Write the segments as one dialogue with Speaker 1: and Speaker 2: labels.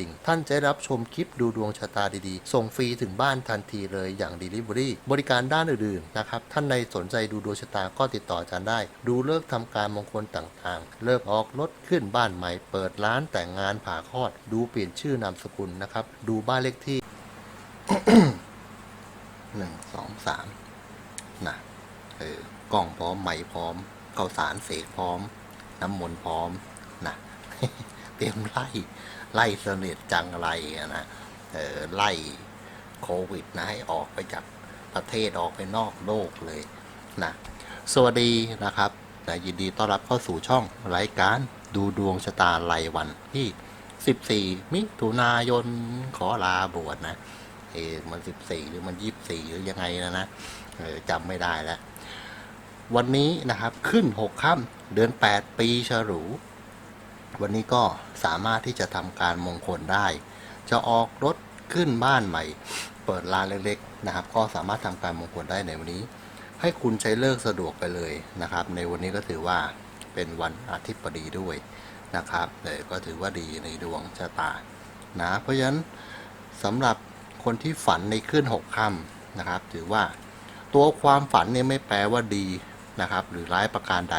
Speaker 1: ดิ่ง ท่านจะรับชมคลิปดูดวงชะตาดีๆ ส่งฟรีถึงบ้านทันทีเลยอย่าง Delivery บริการด้านอื่นๆนะครับ ท่านใดสนใจดูดวงชะตาก็ติดต่ออาจารย์ได้ ดูเลิกษ์ทำการมงคลต่างๆ เลิกออกรถขึ้นบ้านใหม่ เปิดร้านแต่งงานผ่าคลอด ดูเปลี่ยนชื่อนามสกุลนะครับ ดูบ้านเลขที่หนึ่งสองสามนะเออกล้องพร้อมไหมพร้อมข้าวสารเสกพร้อม น้ำมนต์พร้อมนะเตรียมไล่ ไล่เสนิทจังไรนะเออไล่โควิดนะให้ออกไปจากประเทศออกไปนอกโลกเลยนะสวัสดีนะครับแต่ยินดีต้อนรับเข้าสู่ช่องรายการดูดวงชะตารายวันที่ 14 มิถุนายนขอลาบวชนะเออมันสิบสี่หรือมันยี่สิบสี่หรือยังไงนะนะเออจำไม่ได้แล้ว วันนี้นะครับขึ้นหกค่ำเดือนแปดปีฉลู วันนี้ก็สามารถที่จะทำการมงคลได้ จะออกรถขึ้นบ้านใหม่ เปิดร้านเล็กๆนะครับ ก็สามารถทำการมงคลได้ในวันนี้ ให้คุณใช้เลิกสะดวกไปเลยนะครับ ในวันนี้ก็ถือว่าเป็นวันอาทิตย์บดีด้วยนะครับเออก็ถือว่าดีในดวงชะตานะเพราะฉะนั้นสำหรับคนที่ฝันในขึ้นหกค่ำนะครับ ถือว่าตัวความฝันเนี่ยไม่แปลว่าดีนะครับ หรือร้ายประการใด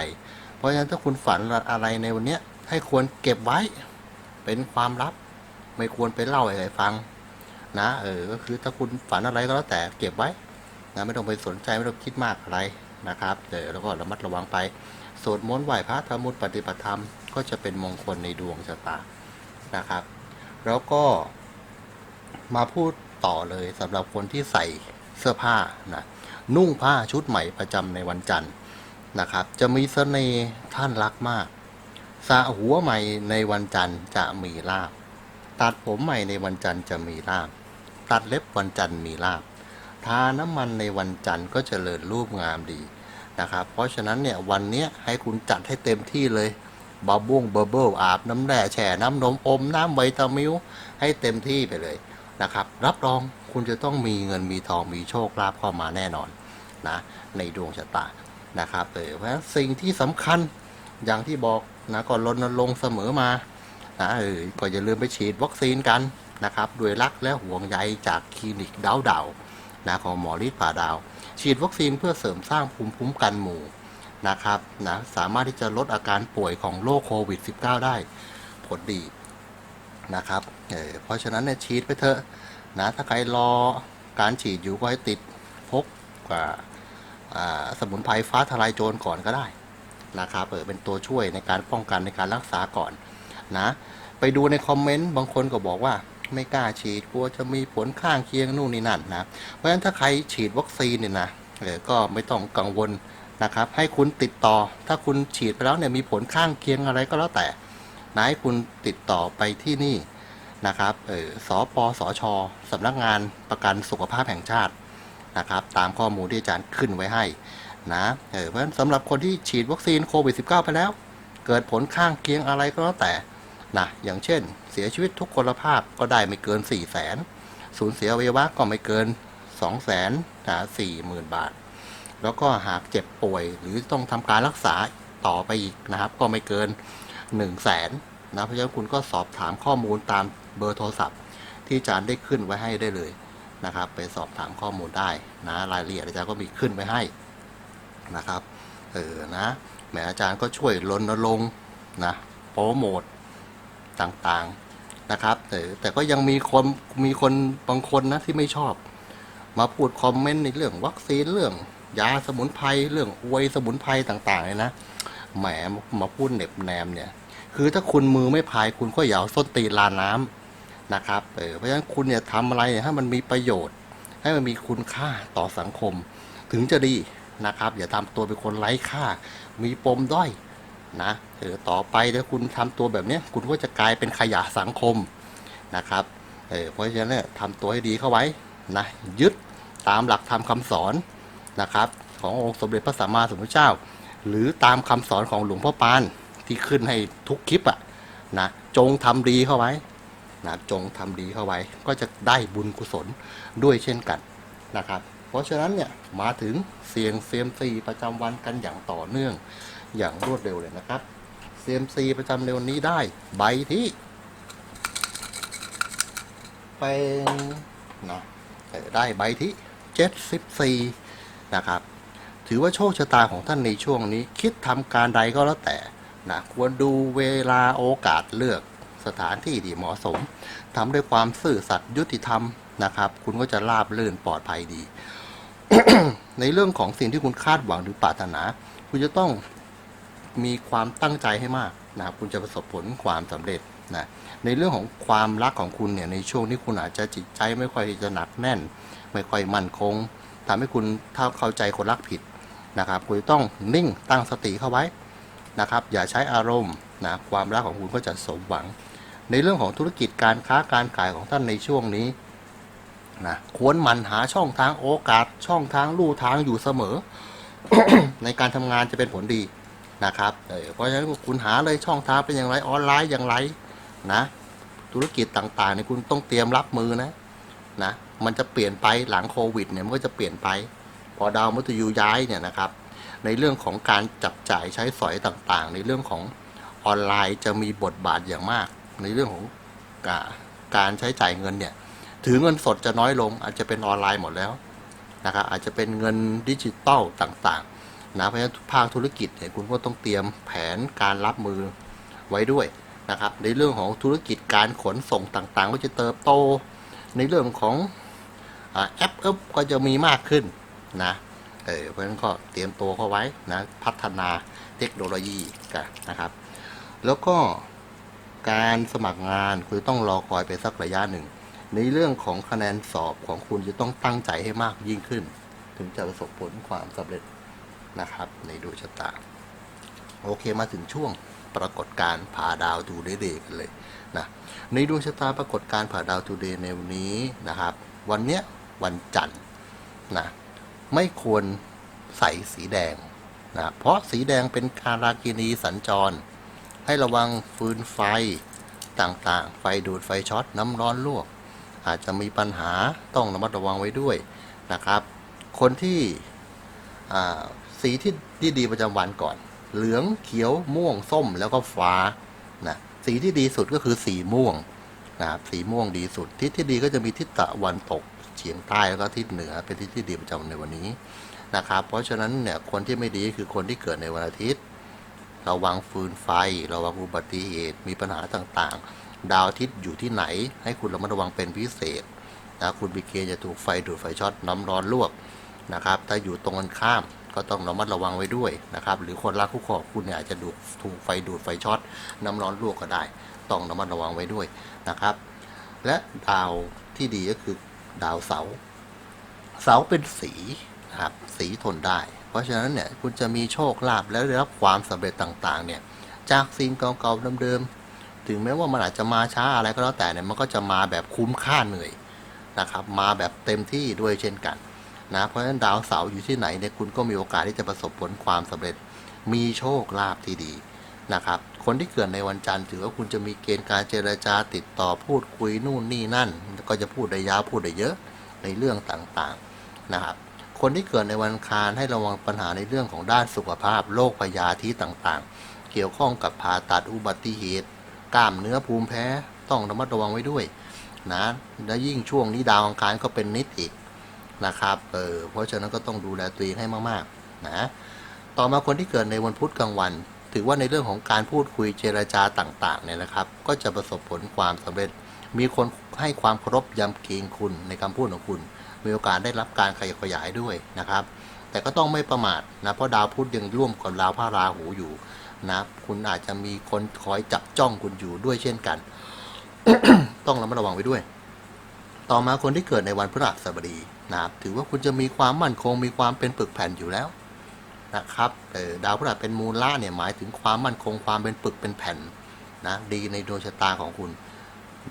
Speaker 1: เพราะฉะนั้นถ้าคุณฝันอะไรในวันเนี้ย ให้ควรเก็บไว้ เป็นความลับ ไม่ควรไปเล่าให้ใครฟัง นะเออก็คือถ้าคุณฝันอะไรก็แล้วแต่เก็บไว้นะไม่ต้องไปสนใจไม่ต้องคิดมากอะไรนะครับเดี๋ยวแล้วก็ระมัดระวังไปสวดมนต์ไหว้พระทำบุญปฏิบัติธรรมก็จะเป็นมงคลในดวงชะตานะครับ แล้วก็มาพูดต่อเลยสำหรับคนที่ใส่เสื้อผ้านะนุ่งผ้าชุดใหม่ประจำในวันจันทร์นะครับ จะมีเสน่ห์ท่านรักมาก สระหัวใหม่ในวันจันทร์จะมีลาบ ตัดผมใหม่ในวันจันทร์จะมีลาบ ตัดเล็บวันจันทร์มีลาบ ทาน้ำมันในวันจันทร์ก็เจริญรูปงามดีนะครับ เพราะฉะนั้นเนี่ยวันนี้ให้คุณจัดให้เต็มที่เลยบาบ้งเบอร์เบิลอาบน้ำแร่แช่น้ำนมอมน้ำไวตามิลให้เต็มที่ไปเลยนะครับ รับรองคุณจะต้องมีเงินมีทองมีโชคลาภเข้ามาแน่นอนนะในดวงชะตานะครับเออเพราะสิ่งที่สำคัญอย่างที่บอก นะก็รณรงค์เสมอมานะเออก็อย่าลืมไปฉีดวัคซีนกันนะครับด้วยรักและห่วงใยจากคลินิกดาวดาวนะของหมอฤทธิ์ผ่าดาว ฉีดวัคซีนเพื่อเสริมสร้างภูมิคุ้มกันหมู่นะครับนะสามารถที่จะลดอาการป่วยของโรคโควิด -19 ได้ผลดีนะครับเออเพราะฉะนั้นเนี่ยฉีดไปเถอะนะถ้าใครรอการฉีดอยู่ก็ให้ติดพกกับอ่าสมุนไพรฟ้าทลายโจรก่อนก็ได้ นะครับเออเป็นตัวช่วยในการป้องกันในการรักษาก่อนนะ ไปดูในคอมเมนต์บางคนก็บอกว่าไม่กล้าฉีดกลัวจะมีผลข้างเคียงนู่นนี่นั่นนะ เพราะฉะนั้นถ้าใครฉีดวัคซีนเนี่ยนะเออก็ไม่ต้องกังวลนะครับ ให้คุณติดต่อ ถ้าคุณฉีดไปแล้วเนี่ยมีผลข้างเคียงอะไรก็แล้วแต่นะให้คุณติดต่อไปที่นี่นะครับเออสปสชสำนักงานประกันสุขภาพแห่งชาตินะครับ ตามข้อมูลที่อาจารย์ขึ้นไว้ให้ นะเออเพราะฉะนั้นสำหรับคนที่ฉีดวัคซีนโควิด -19 ไปแล้ว เกิดผลข้างเคียงอะไรก็แล้วแต่นะอย่างเช่น เสียชีวิตทุกคนภาพก็ได้ไม่เกิน 4 0 0แสนสูญเสียอวัยวะก็ไม่เกิน 2 0 0แสนสี่หมื่นบาท แล้วก็หากเจ็บป่วยหรือต้องทำการรักษาต่อไปอีกนะครับ ก็ไม่เกิน 1 0 0 0 0แสนนะเพราะฉะนั้นคุณก็สอบถามข้อมูลตามเบอร์โทรศัพท์ ที่อาจารย์ได้ขึ้นไว้ให้ได้เลยนะครับ ไปสอบถามข้อมูลได้นะรายละเอียดอาจารย์ก็มีขึ้นไว้ให้ นะครับเออนะแหมอาจารย์ก็ช่วยรณรงค์นะโปรโมทต่างๆนะครับ แต่แต่ก็ยังมีคนมีคนบางคนนะที่ไม่ชอบ มาพูดคอมเมนต์ในเรื่องวัคซีนเรื่องยาสมุนไพรเรื่องอวยสมุนไพรต่างๆเลยนะแหมมาพูดเหน็บแนมเนี่ย คือถ้าคุณมือไม่พายคุณก็อย่าเอาส้นตีนลาน้ำนะครับเออเพราะฉะนั้นคุณเนี่ยทำอะไรให้มันมีประโยชน์ ให้มันมีคุณค่าต่อสังคม ถึงจะดี นะครับอย่าทำตัวเป็นคนไร้ค่า มีปมด้อยนะเออต่อไปถ้าคุณทำตัวแบบนี้คุณก็จะกลายเป็นขยะสังคมนะครับเออเพราะฉะนั้นเนี่ยทำตัวให้ดีเข้าไว้นะยึดตามหลักธรรมคำสอนนะครับ ขององค์สมเด็จพระสัมมาสัมพุทธเจ้า หรือตามคำสอนของหลวงพ่อปานที่ขึ้นให้ทุกคลิปอะนะจงทำดีเข้าไว้นะจงทำดีเข้าไว้ ก็จะได้บุญกุศลด้วยเช่นกันนะครับ เพราะฉะนั้นเนี่ยมาถึงเสียงเซียมซีประจำวันกันอย่างต่อเนื่องอย่างรวดเร็วเลยนะครับเซียมซีประจำในวันนี้ได้ใบที่ เป็นนะได้ใบที่ 74 นะครับ ถือว่าโชคชะตาของท่านในช่วงนี้ คิดทำการใดก็แล้วแต่นะควรดูเวลาโอกาสเลือกสถานที่ที่เหมาะสมทำด้วยความซื่อสัตย์ยุติธรรมนะครับ คุณก็จะราบรื่นปลอดภัยดี ในเรื่องของสิ่งที่คุณคาดหวังหรือปรารถนา คุณจะต้องมีความตั้งใจให้มากนะครับคุณจะประสบผลความสำเร็จนะในเรื่องของความรักของคุณเนี่ยในช่วงนี้คุณอาจจะจิตใจไม่ค่อยจะหนักแน่น ไม่ค่อยมั่นคงทำให้คุณถ้าเข้าใจคนรักผิดนะครับ คุณต้องนิ่งตั้งสติเข้าไว้นะครับ อย่าใช้อารมณ์นะความรักของคุณก็จะสมหวัง ในเรื่องของธุรกิจการค้าการขายของท่านในช่วงนี้ นะควรหมั่นหาช่องทางโอกาสช่องทางลู่ทางอยู่เสมอ ในการทำงานจะเป็นผลดีนะครับเเพราะฉะนั้นคุณหาเลยช่องทางเป็นอย่างไรออนไลน์อย่างไรนะธุรกิจต่างๆเนี่ยคุณต้องเตรียมรับมือนะนะมันจะเปลี่ยนไปหลังโควิดเนี่ยมันก็จะเปลี่ยนไป พอดาวมุตยูย้ายเนี่ยนะครับ ในเรื่องของการจับจ่ายใช้สอยต่างๆ ในเรื่องของออนไลน์จะมีบทบาทอย่างมาก ในเรื่องของการใช้จ่ายเงินเนี่ย ถือเงินสดจะน้อยลง อาจจะเป็นออนไลน์หมดแล้วนะครับอาจจะเป็นเงินดิจิตอลต่างๆนะเพราะฉะนั้นภาคธุรกิจเนี่ยคุณก็ต้องเตรียมแผนการรับมือไว้ด้วยนะครับในเรื่องของธุรกิจการขนส่งต่างๆ ก็จะเติบโต ในเรื่องของอแอปเอปก็จะมีมากขึ้นนะเออเพราะฉะนั้นก็เตรียมตัวเข้าไว้นะพัฒนาเทคโนโลยีกันนะครับ แล้วก็การสมัครงานคุณต้องรอคอยไปสักระยะหนึ่ง ในเรื่องของคะแนนสอบของคุณจะต้องตั้งใจให้มากยิ่งขึ้น ถึงจะประสบผลความสำเร็จนะครับ ในดวงชะตา โอเคมาถึงช่วงปรากฏการผ่าดาวทูเดย์กันเลยนะในดวงชะตาปรากฏการผ่าดาวทูเดย์ในวันนี้นะครับ วันเนี้ยวันจันทร์นะไม่ควรใส่สีแดงนะเพราะสีแดงเป็นการากินีสัญจร ให้ระวังฟืนไฟต่างๆ ไฟดูดไฟช็อตน้ำร้อนลวก อาจจะมีปัญหาต้องระมัดระวังไว้ด้วยนะครับ คนที่สีที่ที่ดีประจำวันก่อน เหลืองเขียวม่วงส้มแล้วก็ฟ้านะสีที่ดีสุดก็คือสีม่วงนะครับสีม่วงดีสุดทิศที่ดีก็จะมีทิศตะวันตกเฉียงใต้แล้วก็ทิศเหนือเป็นทิศที่ดีประจำในวันนี้นะครับ เพราะฉะนั้นเนี่ยคนที่ไม่ดีคือคนที่เกิดในวันอาทิตย์ ระวังฟืนไฟ ระวังอุบัติเหตุมีปัญหาต่างๆ ดาวอาทิตย์อยู่ที่ไหน ให้คุณระมัดระวังเป็นพิเศษนะคุณมีเกณฑ์จะถูกไฟดูดไฟช็อตน้ำร้อนลวกนะครับถ้าอยู่ตรงกันข้ามก็ต้องระมัดระวังไว้ด้วยนะครับหรือคนรักคู่ครองคุณเนี่ยอาจจะดูถูกไฟดูดไฟช็อตน้ำร้อนลวกก็ได้ ต้องระมัดระวังไว้ด้วยนะครับ และดาวที่ดีก็คือดาวเสา เสาเป็นสีนะครับสีทนได้ เพราะฉะนั้นเนี่ยคุณจะมีโชคลาภและได้รับความสำเร็จต่างๆเนี่ยจากสิ่งเก่าๆเดิมๆ ถึงแม้ว่ามันอาจจะมาช้าอะไรก็แล้วแต่เนี่ยมันก็จะมาแบบคุ้มค่าเหนื่อยนะครับ มาแบบเต็มที่ด้วยเช่นกันนะเพราะฉะนั้นดาวเสาร์อยู่ที่ไหนเนี่ยคุณก็มีโอกาสที่จะประสบผลความสำเร็จ มีโชคลาภที่ดีนะครับ คนที่เกิดในวันจันทร์ถือว่าคุณจะมีเกณฑ์การเจรจาติดต่อพูดคุยนู่นนี่นั่น ก็จะพูดได้ยาวพูดได้เยอะในเรื่องต่างๆนะครับ คนที่เกิดในวันคารให้ระวังปัญหาในเรื่องของด้านสุขภาพโรคพยาธิต่างๆ เกี่ยวข้องกับผ่าตัดอุบัติเหตุ กล้ามเนื้อภูมิแพ้ต้องระมัดระวังไว้ด้วยนะและยิ่งช่วงนี้ดาวอังคารก็เป็นนิดอีกนะครับเออเพราะฉะนั้นก็ต้องดูแลตัวเองให้มากๆนะต่อมาคนที่เกิดในวันพุธกลางวัน ถือว่าในเรื่องของการพูดคุยเจรจาต่างๆเนี่ยนะครับ ก็จะประสบผลความสำเร็จ มีคนให้ความเคารพยำเกรงคุณในคำพูดของคุณ มีโอกาสได้รับการขยายขยายด้วยนะครับ แต่ก็ต้องไม่ประมาทนะเพราะดาวพุธยังร่วมกับดาวพระราหูอยู่ นะคุณอาจจะมีคนคอยจับจ้องคุณอยู่ด้วยเช่นกัน ต้องระมัดระวังไว้ด้วย ต่อมาคนที่เกิดในวันพฤหัสบดีนะครับ ถือว่าคุณจะมีความมั่นคงมีความเป็นปึกแผ่นอยู่แล้วนะครับเออดาวพฤหัสเป็นมูลล่าเนี่ยหมายถึงความมั่นคงความเป็นปึกเป็นแผ่นนะดีในดวงชะตาของคุณ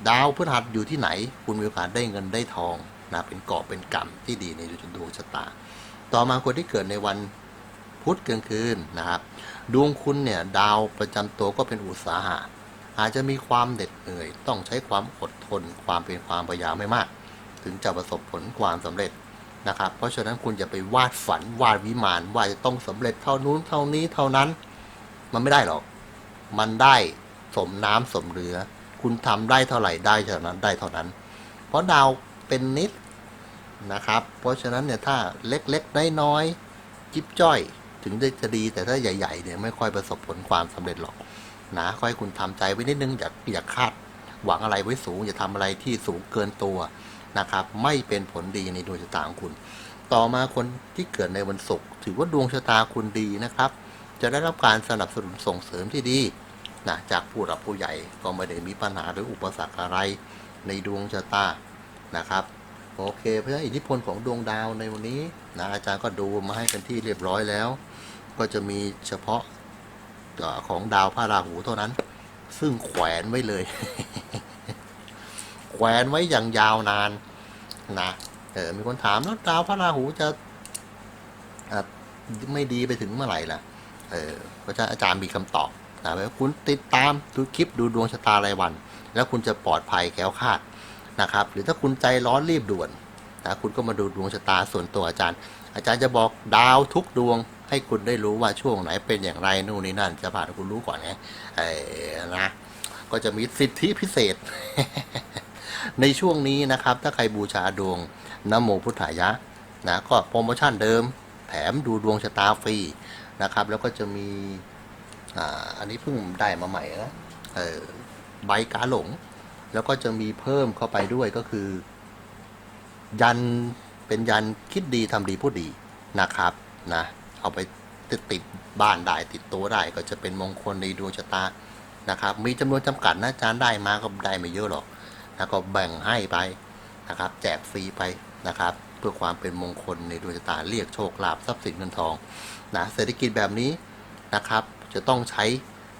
Speaker 1: ดาวพฤหัสอยู่ที่ไหน คุณมีโอกาสได้เงินได้ทองนะเป็นกอบเป็นกรรมที่ดีในดวงชะตา ต่อมาคนที่เกิดในวันพุธกลางคืนนะครับ ดวงคุณเนี่ยดาวประจำตัวก็เป็นอุตสาหะ อาจจะมีความเหน็ดเหนื่อย ต้องใช้ความอดทน ความเป็นความพยายามไม่มาก ถึงจะประสบผลความสำเร็จนะครับ เพราะฉะนั้นคุณอย่าไปวาดฝันวาดวิมานว่าจะต้องสำเร็จเท่านู้นเท่านี้เท่านั้น มันไม่ได้หรอก มันได้สมน้ำสมเรือ คุณทำได้เท่าไหร่ได้เท่านั้นได้เท่านั้น เพราะดาวเป็นนิดนะครับ เพราะฉะนั้นเนี่ยถ้าเล็กๆน้อยๆจิ๊บจ้อย ถึงได้จะดีแต่ถ้าใหญ่ๆเนี่ยไม่ค่อยประสบผลความสำเร็จหรอกนะค่อยคุณทำใจไว้นิดนึงอย่าอย่าคาดหวังอะไรไว้สูง อย่าทำอะไรที่สูงเกินตัวนะครับ ไม่เป็นผลดีในดวงชะตาของคุณ ต่อมาคนที่เกิดในวันศุกร์ถือว่าดวงชะตาคุณดีนะครับ จะได้รับการสนับสนุนส่งเสริมที่ดีนะจากผู้หลักผู้ใหญ่ก็ไม่ได้มีปัญหาหรืออุปสรรคอะไรในดวงชะตานะครับโอเค เพราะฉะนั้นอิทธิพลของดวงดาวในวันนี้นะอาจารย์ก็ดูมาให้เป็นที่เรียบร้อยแล้ว ก็จะมีเฉพาะของดาวพระราหูเท่านั้น ซึ่งแขวนไว้เลย แขวนไว้อย่างยาวนานนะเออมีคนถามแล้วดาวพระราหูจะไม่ดีไปถึงเมื่อไหร่ล่ะ เออเพระอาจารย์มีคำตอบนะว่าคุณติดตามดูคลิปดูดวงชะตารายวัน แล้วคุณจะปลอดภัยแคล้วคาดนะครับ หรือถ้าคุณใจร้อนรีบด่วนนะคุณก็มาดูดวงชะตาส่วนตัวอาจารย์ อาจารย์จะบอกดาวทุกดวง ให้คุณได้รู้ว่าช่วงไหนเป็นอย่างไรนู่นนี่นั่นจะผ่านคุณรู้ก่อนไงเออนะก็จะมีสิทธิพิเศษ ในช่วงนี้นะครับ ถ้าใครบูชาดวงนโมพุทธายะนะก็โปรโมชั่นเดิม แถมดูดวงชะตาฟรีนะครับ แล้วก็จะมีอ่าอันนี้เพิ่งได้มาใหม่นะเออใบกาหลง แล้วก็จะมีเพิ่มเข้าไปด้วยก็คือ ยันเป็นยันคิดดีทำดีพูดดีนะครับนะ เอาไปติดติดบ้านได้ติดตัวได้ก็จะเป็นมงคลในดวงชะตานะครับ มีจำนวนจำกัดนะอาจารย์ได้มาก็ได้ไม่เยอะหรอกแล้วก็แบ่งให้ไปนะครับ แจกฟรีไปนะครับ เพื่อความเป็นมงคลในดวงชะตาเรียกโชคลาภทรัพย์สินเงินทองนะเศรษฐกิจแบบนี้นะครับ จะต้องใช้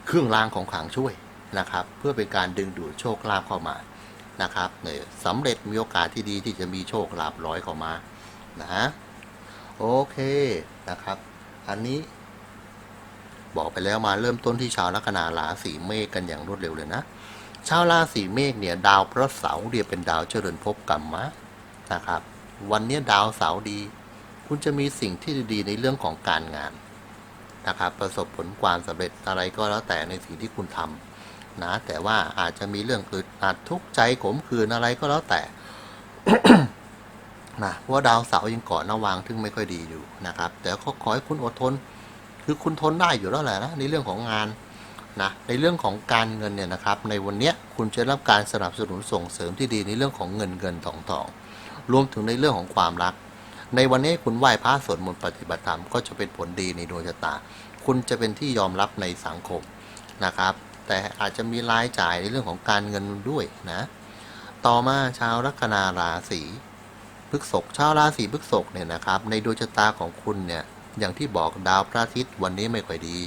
Speaker 1: เครื่องรางของขลังช่วยนะครับ เพื่อเป็นการดึงดูดโชคลาภเข้ามานะครับเนี่ยสำเร็จมีโอกาสที่ดีที่จะมีโชคลาภร้อยเข้ามานะโอเคนะครับ อันนี้ บอกไปแล้วมาเริ่มต้นที่ชาวลัคนาราศีเมษกันอย่างรวดเร็วเลยนะ ชาวราศีเมษเนี่ยดาวพระเสาร์เรียกเป็นดาวเจริญภพกรรมะนะครับ วันนี้ดาวเสาร์ดี คุณจะมีสิ่งที่ดีในเรื่องของการงานนะครับ ประสบผลความสำเร็จอะไรก็แล้วแต่ในสิ่งที่คุณทำนะแต่ว่าอาจจะมีเรื่องอึดอัดทุกข์ใจขมขื่นอะไรก็แล้วแต่ นะเพราะว่าดาวเสาร์ยังเกาะหนาวางทึ่งไม่ค่อยดีอยู่นะครับ แต่ก็ขอให้คุณอดทน คือคุณทนได้อยู่แล้วแหละนะในเรื่องของงานนะในเรื่องของการเงินเนี่ยนะครับในวันนี้คุณจะได้รับการสนับสนุนส่งเสริมที่ดีในเรื่องของเงินเงินทองทองรวมถึงในเรื่องของความรัก ในวันนี้คุณไหว้พระสวดมนต์ปฏิบัติธรรมก็จะเป็นผลดีในดวงชะตา คุณจะเป็นที่ยอมรับในสังคมนะครับ แต่อาจจะมีรายจ่ายในเรื่องของการเงินด้วยนะ ต่อมาชาวลัคนาราศี พฤษภชาวราศีพฤษภเนี่ยนะครับ ในดวงชะตาของคุณเนี่ยอย่างที่บอกดาวพระอาทิตย์วันนี้ไม่ค่อยดี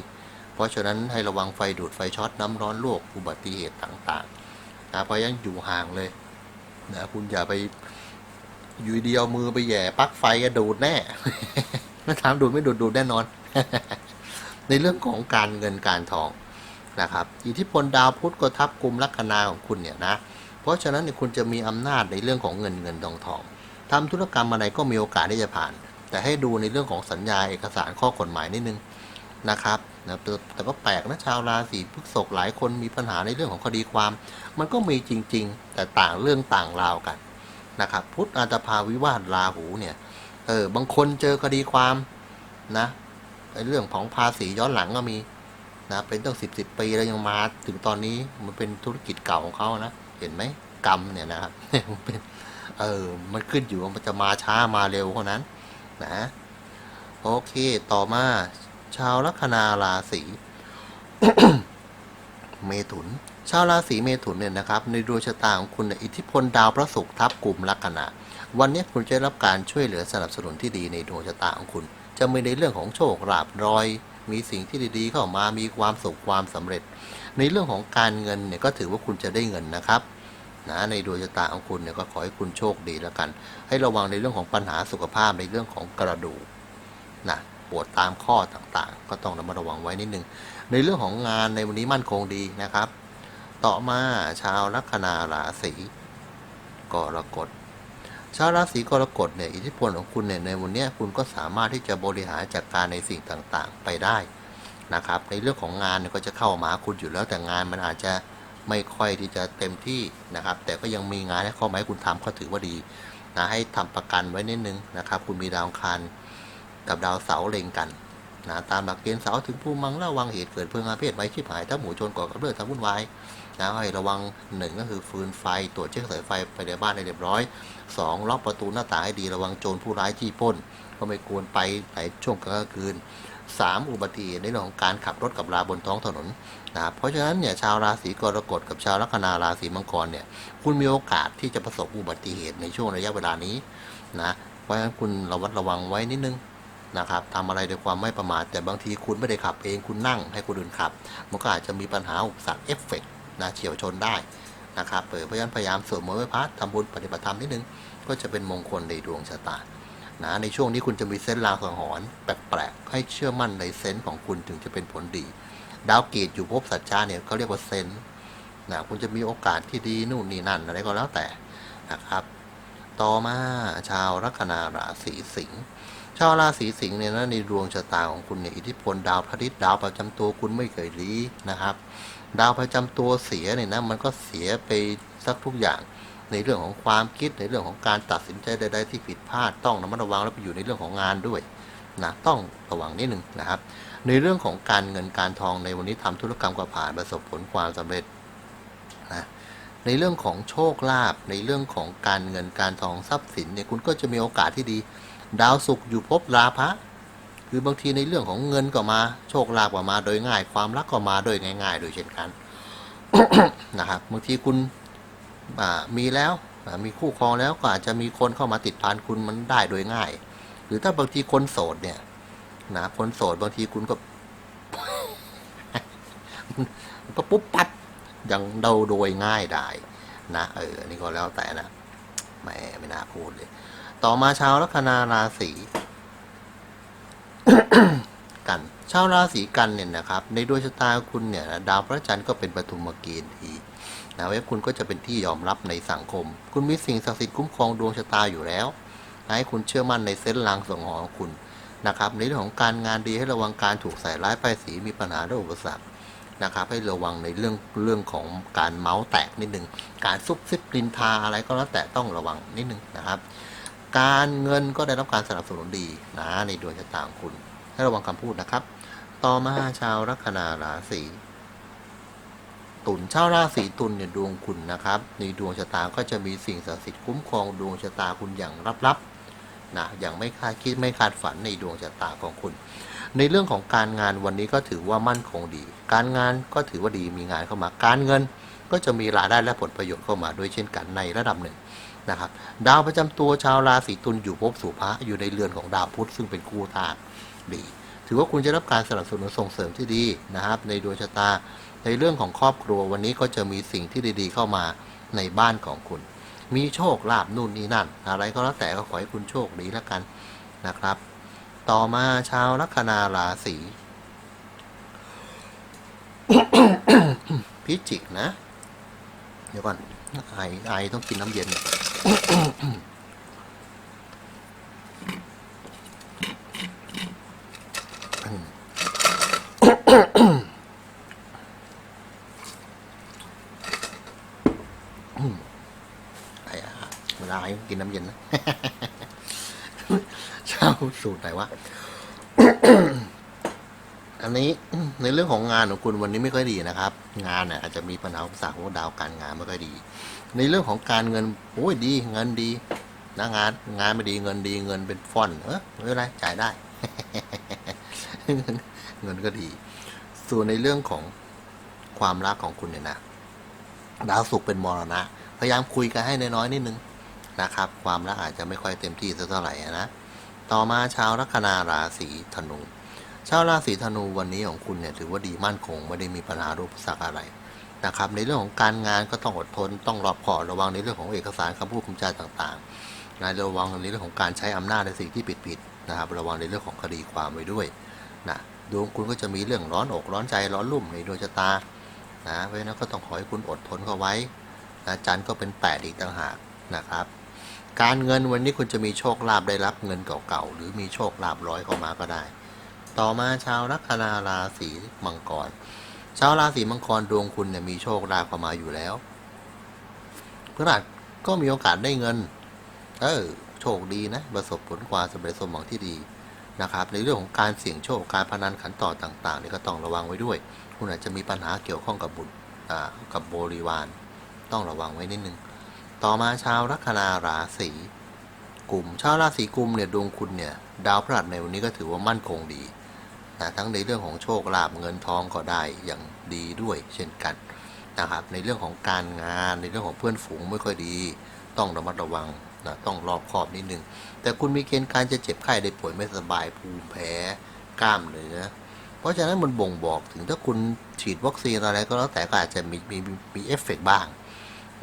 Speaker 1: เพราะฉะนั้นให้ระวังไฟดูดไฟช็อตน้ำร้อนลวกอุบัติเหตุต่างๆนะเพราะฉะนั้นอยู่ห่างเลยนะคุณอย่าไปอยู่เดียวมือไปแย่ปลั๊กไฟก็ดูดแน่ไม่ถามดูดไม่ดูดดูดแน่นอน ในเรื่องของการเงินการทองนะครับอิทธิพลดาวพุธก็ทับกลุ่มลัคนาของคุณเนี่ยนะ เพราะฉะนั้นคุณจะมีอำนาจในเรื่องของเงินเงินทองทอง ทำธุรกรรมอะไรก็มีโอกาสที่จะผ่าน แต่ให้ดูในเรื่องของสัญญาเอกสารข้อกฎหมายนิดนึงนะครับนะแต่ก็แปลกนะชาวราศีพฤษภหลายคนมีปัญหาในเรื่องของคดีความ มันก็มีจริง ๆ แต่ต่างเรื่องต่างราวกันนะครับ พุทธอัตภาวิวาทราหูเนี่ยเออบางคนเจอคดีความนะเรื่องของภาษีย้อนหลังก็มีนะเป็นตั้งสิบสิบปีแล้วยังมาถึงตอนนี้มันเป็นธุรกิจเก่าของเขานะ เห็นไหมกรรมเนี่ยนะครับเป็น เออ มันขึ้นอยู่ว่ามันจะมาช้ามาเร็วเท่านั้น นะ โอเค ต่อมา ชาวลัคนาราศีเมถุน ชาวราศีเมถุนเนี่ยนะครับ ในดวงชะตาของคุณอิทธิพลดาวพระศุกร์ทับกลุ่มลัคนาวันนี้คุณจะได้รับการช่วยเหลือสนับสนุนที่ดีในดวงชะตาของคุณ จะมีในเรื่องของโชคลาภรอย มีสิ่งที่ดีๆเข้ามามีความสุขความสำเร็จ ในเรื่องของการเงินเนี่ยก็ถือว่าคุณจะได้เงินนะครับ นะในดวงชะตาของคุณเนี่ยก็ขอให้คุณโชคดีแล้วกัน ให้ระวังในเรื่องของปัญหาสุขภาพในเรื่องของกระดูกนะปวดตามข้อต่างๆ ก็ต้องระมัดระวังไว้นิดนึง ในเรื่องของงานในวันนี้มั่นคงดีนะครับ ต่อมาชาวลัคนาราศีกรกฎชาวราศีกรกฎเนี่ยอิทธิพลของคุณเนี่ยในวันนี้คุณก็สามารถที่จะบริหารจัดการในสิ่งต่างๆ ไปได้นะครับ ในเรื่องของงานเนี่ยก็จะเข้ามาคุณอยู่แล้วแต่งานมันอาจจะ ไม่ค่อยที่จะเต็มที่นะครับ แต่ก็ยังมีงานให้เข้ามาให้คุณทำก็ถือว่าดีนะให้ทำประกันไว้นิดนึงนะครับ คุณมีดาวอังคารกับดาวเสาเล็งกันนะตามหลักเกณฑ์เสาถึงภูมิมังระวังเหตุเกิดเพลิงอาเพศไว้ชิบหายถ้าหมูชนก่อกับเรื่องทำวุ่นวายนะให้ระวังหนึ่งก็คือฟืนไฟตรวจเช็คสายไฟไปในบ้านให้เรียบร้อยสองล็อกประตูหน้าต่างให้ดีระวังโจรผู้ร้ายจี้ปล้นก็ไม่ควรไปในช่วงกลางคืน สามอุบัติเหตุในเรื่องของการขับรถกับราบนท้องถนนนะครับเพราะฉะนั้นเนี่ยชาวราศีกรกฎกับชาวลัคนาราศีมังกรเนี่ยคุณมีโอกาสที่จะประสบอุบัติเหตุในช่วงระยะเวลานี้นะเพราะฉะนั้นคุณระวัดระวังไว้นิดนึงนะครับทำอะไรด้วยความไม่ประมาทแต่บางทีคุณไม่ได้ขับเองคุณนั่งให้คนอื่นขับ มันก็อาจจะมีปัญหาอุปสรรคเอฟเฟกต์นะเฉียวชนได้นะครับเออเพราะฉะนั้นพยายามสวดมนต์ไหว้พระทำบุญปฏิบัติธรรมนิดนึงก็จะเป็นมงคลในดวงชะตา นะในช่วงนี้คุณจะมีเซนส์ลางสังหรณ์แปลกๆให้เชื่อมั่นในเซนส์ของคุณถึงจะเป็นผลดี ดาวเกตอยู่ภพสัจจาเนี่ยเขาเรียกว่าเซนส์นะคุณจะมีโอกาสที่ดีนู่นนี่นั่นอะไรก็แล้วแต่นะครับ ต่อมาชาวลัคนาราศีสิงห์ชาวราศีสิงห์เนี่ยนะในดวงชะตาของคุณเนี่ยอิทธิพลดาวพระอาทิตย์ดาวประจำตัวคุณไม่เคยดีนะครับ ดาวประจำตัวเสียเนี่ยนะมันก็เสียไปสักทุกอย่าง ในเรื่องของความคิดในเรื่องของการตัดสินใจใด ๆ ที่ผิดพลาดต้องระมัดระวังและไปอยู่ในเรื่องของงานด้วยนะต้องระวังนิดนึงนะครับ ในเรื่องของการเงินการทองในวันนี้ทำธุรกรรมก็ผ่านประสบผลความสำเร็จนะในเรื่องของโชคลาภในเรื่องของการเงินการทองทรัพย์สินเนี่ยคุณก็จะมีโอกาสที่ดี ดาวศุกร์อยู่ภพราพะคือบางทีในเรื่องของเงินก็มาโชคลาภก็มาโดยง่าย ความรักก็มาโดยง่าย ๆ โดยเช่นกันนะครับบางทีคุณ มีแล้วมีคู่ครองแล้วก็อาจจะมีคนเข้ามาติดพันคุณมันได้โดยง่าย หรือถ้าบางทีคนโสดเนี่ยนะคนโสดบางทีคุณก็ก็ปุ๊บปั๊บยังเดาโดยง่ายได้นะเอออันนี้ก็แล้วแต่นะแหมไม่น่าพูดเลย ต่อมาชาวลัคนาราศีกันชาวราศีกันเนี่ยนะครับ ในดวงชะตาคุณเนี่ยดาวพระจันทร์ก็เป็นปฐุมเกณฑ์ที นะเว็บคุณก็จะเป็นที่ยอมรับในสังคม คุณมีสิ่งศักดิ์สิทธิ์คุ้มครองดวงชะตาอยู่แล้ว ให้คุณเชื่อมั่นในเส้นลางสงหรณ์ของคุณนะครับในเรื่องของการงานดีให้ระวังการถูกใส่ร้ายป้ายสีมีปัญหาเรื่องอุปสรรคนะครับให้ระวังในเรื่องเรื่องของการเมาส์แตกนิดนึงการซุบซิบกลินทาอะไรก็แล้วแต่ต้องระวังนิดนึงนะครับ การเงินก็ได้รับการสนับสนุนดีนะในดวงชะตาของคุณ ให้ระวังคำพูดนะครับ ต่อมาชาวลัคนาราศี ตุลชาวราศีตุลเนี่ยดวงคุณนะครับ ในดวงชะตาก็จะมีสิ่งศักดิ์สิทธิ์คุ้มครองดวงชะตาคุณอย่างลับๆนะอย่างไม่คาดคิดไม่คาดฝันในดวงชะตาของคุณ ในเรื่องของการงานวันนี้ก็ถือว่ามั่นคงดี การงานก็ถือว่าดีมีงานเข้ามาการเงิน ก็จะมีรายได้และผลประโยชน์เข้ามาด้วยเช่นกันในระดับหนึ่งนะครับดาวประจำตัวชาวราศีตุลอยู่ภพสุภะอยู่ในเรือนของดาวพุธซึ่งเป็นคู่ธาตุดี ถือว่าคุณจะรับการสนับสนุนส่งเสริมที่ดีนะครับ ในดวงชะตา ในเรื่องของครอบครัววันนี้ก็จะมีสิ่งที่ดีๆ เข้ามาในบ้านของคุณ มีโชคลาภนู่นนี่นั่น อะไรก็แล้วแต่ก็ขอให้คุณโชคดีแล้วกันนะครับ ต่อมาชาวลัคนาราศีพิจิกนะ เดี๋ยวก่อนไอไอต้องกินน้ำเย็นเนี่ย ไอ้อะเวลาไอ้กินน้ำเย็นนะ เช่าสูตรไหน วะ อันนี้ในเรื่องของงานของคุณวันนี้ไม่ค่อยดีนะครับ งานเนี่ยอาจจะมีปัญหาอุปสรรคของดาวการงานไม่ค่อยดี ในเรื่องของการเงินโอ้ยดี เงินดีนะงานงานไม่ดีเงินดีเงินเป็นฟอนเออไม่เป็นไรจ่ายได้ เงินก็ดี ส่วนในเรื่องของความรักของคุณเนี่ยนะดาวศุกร์เป็นมรณะ พยายามคุยกันให้น้อยๆนิดนึงนะครับ ความรักอาจจะไม่ค่อยเต็มที่สักเท่าไหร่นะ ต่อมาชาวลัคนาราศีธนู ชาวราศีธนูวันนี้ของคุณเนี่ยถือว่าดีมั่นคงไม่ได้มีปัญหารูปสรรคอะไรนะครับในเรื่องของการงานก็ต้องอดทนต้องรอบคอบระวังในเรื่องของเอกสารคำพูดคำจาต่างๆนะระวังในเรื่องของการใช้อำนาจในสิ่งที่ผิดๆนะครับ ระวังในเรื่องของคดีความไว้ด้วยนะดวงคุณก็จะมีเรื่องร้อนอกร้อนใจร้อนรุ่มในดวงชะตานะเพราะฉะนั้นก็ต้องขอให้คุณอดทนเข้าไว้นะจันทร์ก็เป็นแปดอีกต่างหากนะครับ การเงินวันนี้คุณจะมีโชคลาภได้รับเงินเก่าๆ หรือมีโชคลาภร้อยเข้ามาก็ได้ ต่อมาชาวลัคนาราศีมังกร ชาวราศีมังกรดวงคุณเนี่ยมีโชคลาภเข้ามาอยู่แล้วพฤหัสก็มีโอกาสได้เงิน เออโชคดีนะ ประสบผลความสำเร็จสมหวังที่ดีนะครับ ในเรื่องของการเสี่ยงโชคการพนันขันต่อต่างๆนี่ก็ต้องระวังไว้ด้วย คุณอาจจะมีปัญหาเกี่ยวข้องกับบุตรอ่ากับบริวาร ต้องระวังไว้นิดนึง ต่อมาชาวลัคนาราศีกลุ่มชาวราศีกุมเนี่ยดวงคุณเนี่ยดาวพฤหัสในวันนี้ก็ถือว่ามั่นคงดีนะทั้งในเรื่องของโชคลาภเงินทองก็ได้อย่างดีด้วยเช่นกันนะครับในเรื่องของการงานในเรื่องของเพื่อนฝูงไม่ค่อยดี ต้องระมัดระวังนะต้องรอบคอบนิดนึง แต่คุณมีเกณฑ์การจะเจ็บไข้ได้ป่วยไม่สบายภูมิแพ้กล้ามเนื้อเพราะฉะนั้นมันบ่งบอกถึงถ้าคุณฉีดวัคซีนอะไรก็แล้วแต่ก็อาจจะมีมีมีมีเอฟเฟกต์บ้าง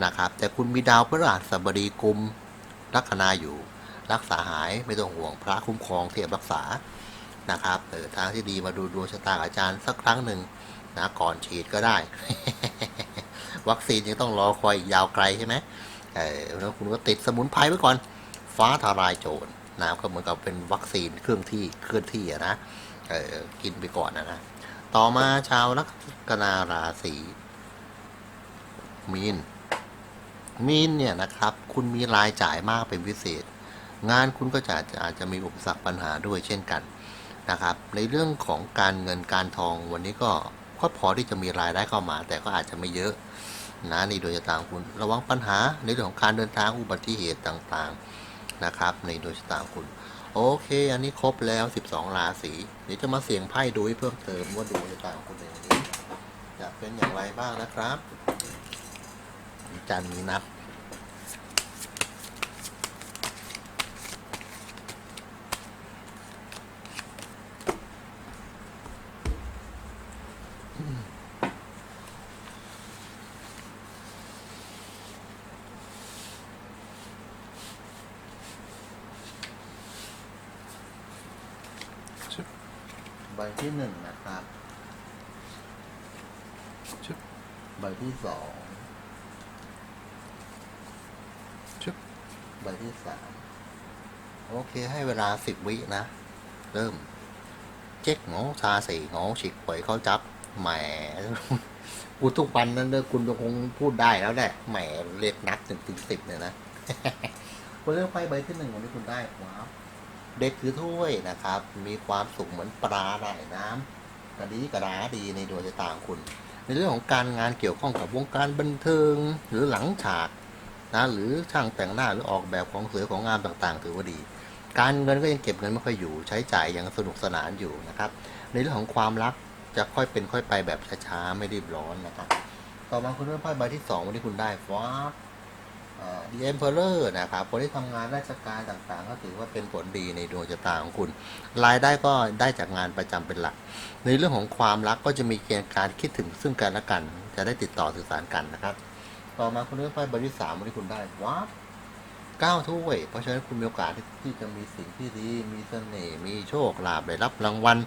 Speaker 1: นะครับ แต่คุณมีดาวพฤหัสบดีกุมลัคนาอยู่ รักษาหายไม่ต้องห่วงพระคุ้มครองเทียบรักษานะครับเออทางที่ดีมาดูดวงชะตาอาจารย์สักครั้งหนึ่งนะก่อนฉีดก็ได้ วัคซีนยังต้องรอคอยอีกยาวไกลใช่ไหมเออแล้วคุณก็ติดสมุนไพรไว้ก่อน ฟ้าทลายโจรนะก็เหมือนกับเป็นวัคซีนเครื่องที่เคลื่อนที่อะนะเออกินไปก่อนนะนะต่อมาชาวลัคนาราศีมีน มีนเนี่ยนะครับ คุณมีรายจ่ายมากเป็นพิเศษ งานคุณก็จะอาจจะอาจจะมีอุปสรรคปัญหาด้วยเช่นกันนะครับ ในเรื่องของการเงินการทองวันนี้ก็ก็พอที่จะมีรายได้เข้ามา แต่ก็อาจจะไม่เยอะนะในโดยชะตาคุณระวังปัญหาในเรื่องของการเดินทางอุบัติเหตุต่างๆนะครับ ในโดยชะตาคุณ โอเค อันนี้ครบแล้ว 12 ราศีเดี๋ยวจะมาเสี่ยงไพ่ดูให้เพิ่มเติมว่าดวงชะตาของคุณในวันนี้จะเป็นอย่างไรบ้างนะครับ จันทร์มีนับใบที่หนึ่งนะครับ
Speaker 2: ชึบ
Speaker 1: ใบที่สอง
Speaker 2: ชึบ
Speaker 1: ใบที่สามโอเค ให้เวลาสิบวินะ เริ่มเจ๊กโง่ชาสี่โง่ฉิกปล่อยเขาจับแหมกูทุกวันนั้นเด้อคุณคงพูดได้แล้วแหละแหมเรียกนับถึงถึงสิบเนี่ยนะคุณเลือกไพ่ใบที่หนึ่งวันนี้คุณได้ว้าวเด็กคือถ้วยนะครับ มีความสุขเหมือนปลาได้น้ำกระดีกระดาดีในดวงชะตาของคุณ ในเรื่องของการงานเกี่ยวข้องกับวงการบันเทิงหรือหลังฉาก นะหรือช่างแต่งหน้าหรือออกแบบของสวยของงามต่างๆ ถือว่าดี การเงินก็ยังเก็บเงินไม่ค่อยอยู่ ใช้จ่ายยังสนุกสนานอยู่นะครับ ในเรื่องของความรักจะค่อยเป็นค่อยไปแบบช้าๆไม่รีบร้อนนะครับต่อมาคุณเลือกไพ่ใบที่สองวันนี้คุณได้ฟ้าดีเอ็มเพลเลอร์นะครับคนที่ทำงานราชการต่างๆ ก็ถือว่าเป็นผลดีในดวงชะตาของคุณ รายได้ก็ได้จากงานประจำเป็นหลัก ในเรื่องของความรักก็จะมีเกณฑ์การคิดถึงซึ่งกันและกัน จะได้ติดต่อสื่อสารกันนะครับ ต่อมาคุณเลือกไพ่ใบที่สามวันนี้คุณได้ว้าเก้าถ้วย เพราะฉะนั้นคุณมีโอกาสที่ทจะมีสิ่งที่ดี มีเสน่ห์ มีโชคลาภได้รับรางวัล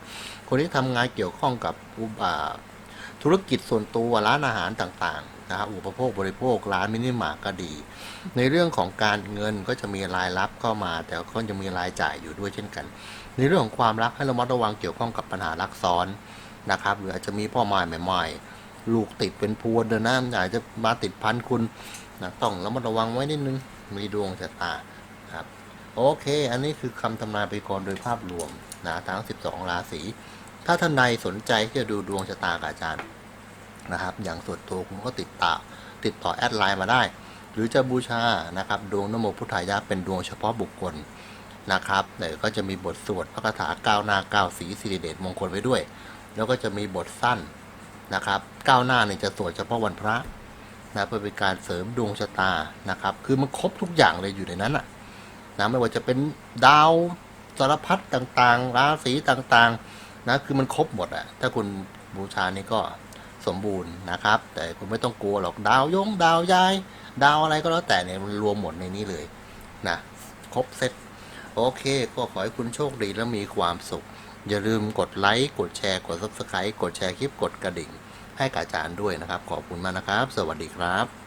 Speaker 1: คนที่ทำงานเกี่ยวข้องกับอุบาธุรกิจส่วนตัวร้านอาหารต่างๆนะครับอุปโภคบริโภคร้านมินิมาร์ก็ดี ในเรื่องของการเงินก็จะมีรายรับเข้ามา แต่ก็จะมีรายจ่ายอยู่ด้วยเช่นกัน ในเรื่องของความรักให้ระมัดระวังเกี่ยวข้องกับปัญหารักซ้อนนะครับหรืออาจจะมีพ่อไม้แม่ไม้ ลูกติดเป็นพวนเดินน้ำอาจจะมาติดพันคุณนะต้องระมัดระวังไว้นิดนึง มีดวงชะตาครับ โอเค อันนี้คือคำทำนายไปกรโดยภาพรวมนะทั้ง 12 ราศีถ้าท่านใดสนใจที่จะดูดวงชะตากับอาจารย์นะครับ อย่างส่วนตัวคุณก็ติดต่อติดต่อแอดไลน์มาได้ หรือจะบูชานะครับดวงนโมพุทธายะเป็นดวงเฉพาะบุคคลนะครับเดี๋ยวก็จะมีบทสวดพระคาถาก้าวหน้าก้าวสีสิริเดชมงคลไว้ด้วย แล้วก็จะมีบทสั้น นะครับก้าวหน้าเนี่ยจะสวดเฉพาะวันพระนะเพื่อเป็นการเสริมดวงชะตานะครับ คือมันครบทุกอย่างเลยอยู่ในนั้นอะนะไม่ว่าจะเป็นดาวสารพัดต่างๆ ราศีต่างๆนะคือมันครบหมดอะถ้าคุณบูชานี่ก็สมบูรณ์นะครับ แต่คุณไม่ต้องกลัวหรอกดาวยงดาวยาย ดาวอะไรก็แล้วแต่เนี่ยมันรวมหมดในนี้เลยนะครบเซตโอเค ก็ขอให้คุณโชคดีและมีความสุข อย่าลืมกดไลค์ กดแชร์ กด subscribe กดแชร์คลิป กดกระดิ่ง ให้กับอาจารย์ด้วยนะครับ ขอบคุณมากนะครับ สวัสดีครับ